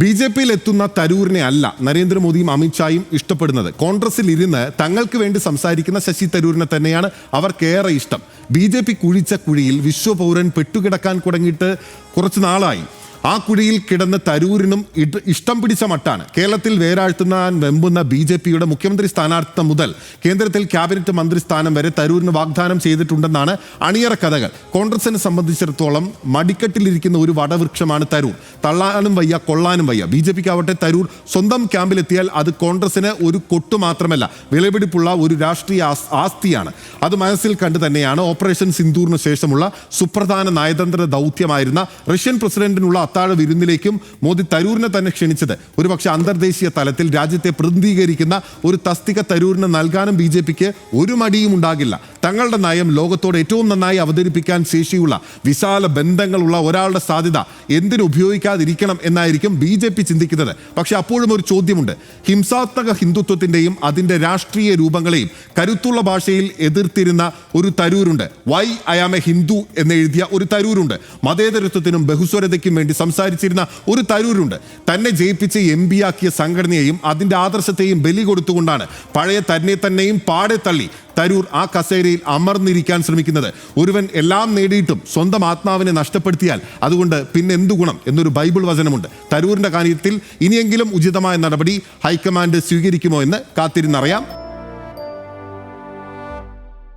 B J പിയിൽ എത്തുന്ന തരൂരിനെ അല്ല നരേന്ദ്രമോദിയും അമിത്ഷായും ഇഷ്ടപ്പെടുന്നത്. കോൺഗ്രസിൽ ഇരുന്ന് തങ്ങൾക്ക് വേണ്ടി സംസാരിക്കുന്ന ശശി തരൂരിനെ തന്നെയാണ് അവർക്കേറെ ഇഷ്ടം. ബി ജെ പി കുഴിച്ച കുഴിയിൽ വിശ്വപൗരൻ പെട്ടുകിടക്കാൻ തുടങ്ങിയിട്ട് കുറച്ച് നാളായി. ആ കുഴിയിൽ കിടന്ന തരൂരിനും ഇഷ്ടം പിടിച്ച മട്ടാണ്. കേരളത്തിൽ വേരാഴ്ത്തുന്ന വെമ്പുന്ന ബി ജെ പിയുടെ മുഖ്യമന്ത്രി സ്ഥാനാർത്ഥിത്വം മുതൽ കേന്ദ്രത്തിൽ ക്യാബിനറ്റ് മന്ത്രി സ്ഥാനം വരെ തരൂരിന് വാഗ്ദാനം ചെയ്തിട്ടുണ്ടെന്നാണ് അണിയറ കഥകൾ. കോൺഗ്രസിനെ സംബന്ധിച്ചിടത്തോളം മടിക്കെട്ടിലിരിക്കുന്ന ഒരു വടവൃക്ഷമാണ് തരൂർ. തള്ളാനും വയ്യ കൊള്ളാനും വയ്യ. ബി ജെ പിക്കാവട്ടെ തരൂർ സ്വന്തം ക്യാമ്പിലെത്തിയാൽ അത് കോൺഗ്രസിന് ഒരു കൊട്ടു മാത്രമല്ല വിലപിടിപ്പുള്ള ഒരു രാഷ്ട്രീയ ആസ്തിയാണ്. അത് മനസ്സിൽ കണ്ട് തന്നെയാണ് ഓപ്പറേഷൻ സിന്ദൂറിന് ശേഷമുള്ള സുപ്രധാന നയതന്ത്ര ദൗത്യമായിരുന്ന റഷ്യൻ പ്രസിഡന്റിനുള്ള അത്താഴ വിരുന്നിലേക്കും മോദി തരൂരിനെ തന്നെ ക്ഷണിച്ചത്. ഒരുപക്ഷെ അന്തർദേശീയ തലത്തിൽ രാജ്യത്തെ പ്രതിനിധീകരിക്കുന്ന ഒരു തസ്തിക തരൂരിന് നൽകാനും ബി ഒരു മടിയും ഉണ്ടാകില്ല തങ്ങളുടെ നയം ലോകത്തോട് ഏറ്റവും നന്നായി അവതരിപ്പിക്കാൻ ശേഷിയുള്ള വിശാല ബന്ധങ്ങളുള്ള ഒരാളുടെ സാധ്യത എന്തിനു ഉപയോഗിക്കാതിരിക്കണം എന്നായിരിക്കും ബി ജെ പി ചിന്തിക്കുന്നത്. പക്ഷെ അപ്പോഴും ഒരു ചോദ്യമുണ്ട്. ഹിംസാത്മക ഹിന്ദുത്വത്തിന്റെയും അതിന്റെ രാഷ്ട്രീയ രൂപങ്ങളെയും കരുത്തുള്ള ഭാഷയിൽ എതിർത്തിരുന്ന ഒരു തരൂരുണ്ട്. Why I am a Hindu എന്നെഴുതിയ ഒരു തരൂരുണ്ട്. മതേതരത്വത്തിനും ബഹുസ്വരതയ്ക്കും വേണ്ടി സംസാരിച്ചിരുന്ന ഒരു തരൂരുണ്ട്. തന്നെ ജയിപ്പിച്ച് എം ആക്കിയ സംഘടനയെയും അതിന്റെ ആദർശത്തെയും ബലി കൊടുത്തുകൊണ്ടാണ് പഴയ തന്നെ തന്നെയും പാടെ തള്ളി തരൂർ ആ കസേരയിൽ അമർന്നിരിക്കാൻ ശ്രമിക്കുന്നത്. ഒരുവൻ എല്ലാം നേടിയിട്ടും സ്വന്തം ആത്മാവിനെ നഷ്ടപ്പെടുത്തിയാൽ അതുകൊണ്ട് പിന്നെ എന്തു ഗുണം എന്നൊരു ബൈബിൾ വചനമുണ്ട്. തരൂരിന്റെ കാര്യത്തിൽ ഇനിയെങ്കിലും ഉചിതമായ നടപടി ഹൈക്കമാൻഡ് സ്വീകരിക്കുമോ എന്ന് കാത്തിരുന്നറിയാം.